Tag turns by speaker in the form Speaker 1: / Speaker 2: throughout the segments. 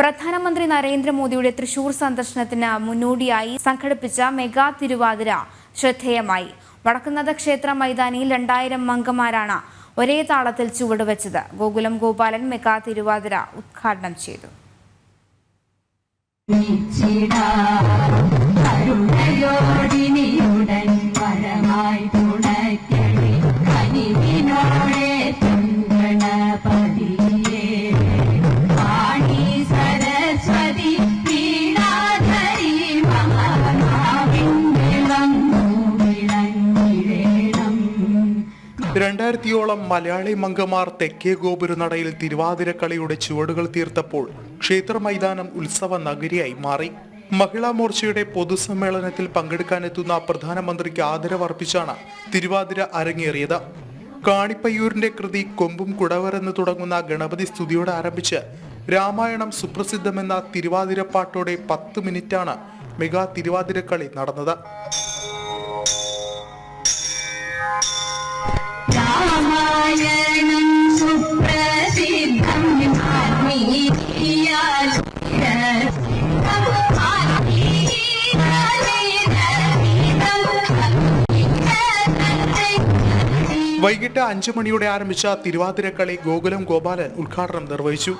Speaker 1: പ്രധാനമന്ത്രി നരേന്ദ്രമോദിയുടെ തൃശൂർ സന്ദർശനത്തിന് മുന്നോടിയായി സംഘടിപ്പിച്ച മെഗാ തിരുവാതിര ശ്രദ്ധേയമായി. വടക്കുന്നാഥ ക്ഷേത്ര മൈതാനിയിൽ രണ്ടായിരം അംഗമാരാണ് ഒരേ താളത്തിൽ ചുവടുവെച്ചത്. ഗോകുലം ഗോപാലൻ മെഗാ തിരുവാതിര ഉദ്ഘാടനം ചെയ്തു.
Speaker 2: രണ്ടായിരത്തിയോളം മലയാളി മംഗമാർ തെക്കേ ഗോപുരനടയിൽ തിരുവാതിരക്കളിയുടെ ചുവടുകൾ തീർത്തപ്പോൾ ക്ഷേത്ര മൈതാനം ഉത്സവ നഗരിയായി മാറി. മഹിളാ മോർച്ചയുടെ പൊതുസമ്മേളനത്തിൽ പങ്കെടുക്കാനെത്തുന്ന പ്രധാനമന്ത്രിക്ക് ആദരവർപ്പിച്ചാണ് തിരുവാതിര അരങ്ങേറിയത്. കാണിപ്പയ്യൂരിന്റെ കൃതി കൊമ്പും കുടവരെന്ന് തുടങ്ങുന്ന ഗണപതി സ്തുതിയോടെ ആരംഭിച്ച് രാമായണം സുപ്രസിദ്ധമെന്ന തിരുവാതിര തിരുവാതിരപ്പാട്ടോടെ പത്ത് മിനിറ്റാണ് മെഗാ തിരുവാതിരക്കളി നടന്നത്. വൈകിട്ട് അഞ്ചു മണിയോടെ ആരംഭിച്ച തിരുവാതിരക്കളി ഗോകുലം ഗോപാലൻ ഉദ്ഘാടനം നിർവഹിച്ചു.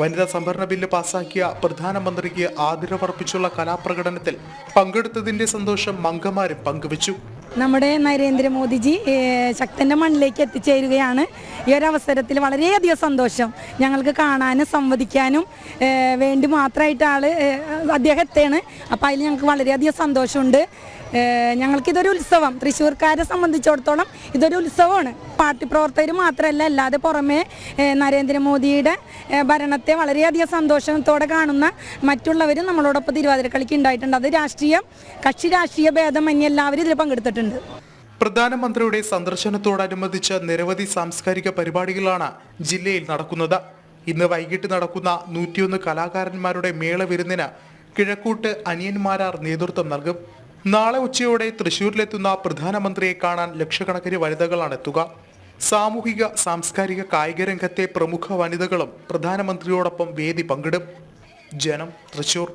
Speaker 2: വനിതാ സംവരണ ബില്ല് പാസാക്കിയ പ്രധാനമന്ത്രിക്ക് ആദരവർപ്പിച്ചുള്ള കലാപ്രകടനത്തിൽ പങ്കെടുത്തതിന്റെ സന്തോഷം മംഗമാരും പങ്കുവച്ചു.
Speaker 3: നമ്മുടെ നരേന്ദ്രമോദിജി ശക്തന്റെ മണ്ണിലേക്ക് എത്തിച്ചേരുകയാണ്. ഈ ഒരു അവസരത്തിൽ വളരെയധികം സന്തോഷം. ഞങ്ങൾക്ക് കാണാനും സംവദിക്കാനും വേണ്ടി മാത്രമായിട്ട് ആൾ അദ്ദേഹം എത്തുകയാണ്. അപ്പോൾ അതിൽ ഞങ്ങൾക്ക് വളരെയധികം സന്തോഷമുണ്ട്. ഞങ്ങൾക്ക് ഞങ്ങൾക്കിതൊരു ഉത്സവം. തൃശ്ശൂർക്കാരെ സംബന്ധിച്ചിടത്തോളം ഇതൊരു ഉത്സവമാണ്. പാർട്ടി പ്രവർത്തകർ മാത്രമല്ല അല്ലാതെ പുറമെ നരേന്ദ്രമോദിയുടെ ഭരണത്തെ വളരെയധികം സന്തോഷത്തോടെ കാണുന്ന മറ്റുള്ളവരും നമ്മളോടൊപ്പം തിരുവാതിരക്കളിക്ക് ഉണ്ടായിട്ടുണ്ട്. അത് രാഷ്ട്രീയം കക്ഷി രാഷ്ട്രീയ ഭേദമന്യേ എല്ലാവരും ഇതിൽ പങ്കെടുത്തിട്ടുണ്ട്.
Speaker 2: പ്രധാനമന്ത്രിയുടെ സന്ദർശനത്തോടനുബന്ധിച്ച് നിരവധി സാംസ്കാരിക പരിപാടികളാണ് ജില്ലയിൽ നടക്കുന്നത്. ഇന്ന് വൈകിട്ട് നടക്കുന്ന നൂറ്റിയൊന്ന് കലാകാരന്മാരുടെ മേള വിരുന്നിന് കിഴക്കൂട്ട് അനിയന്മാരാർ നേതൃത്വം നൽകും. നാളെ ഉച്ചയോടെ തൃശൂരിലെത്തുന്ന പ്രധാനമന്ത്രിയെ കാണാൻ ലക്ഷക്കണക്കിന് വനിതകളാണ് എത്തുക. സാമൂഹിക സാംസ്കാരിക കായിക രംഗത്തെ പ്രമുഖ വനിതകളും പ്രധാനമന്ത്രിയോടൊപ്പം വേദി പങ്കിടും. ജനം തൃശൂർ.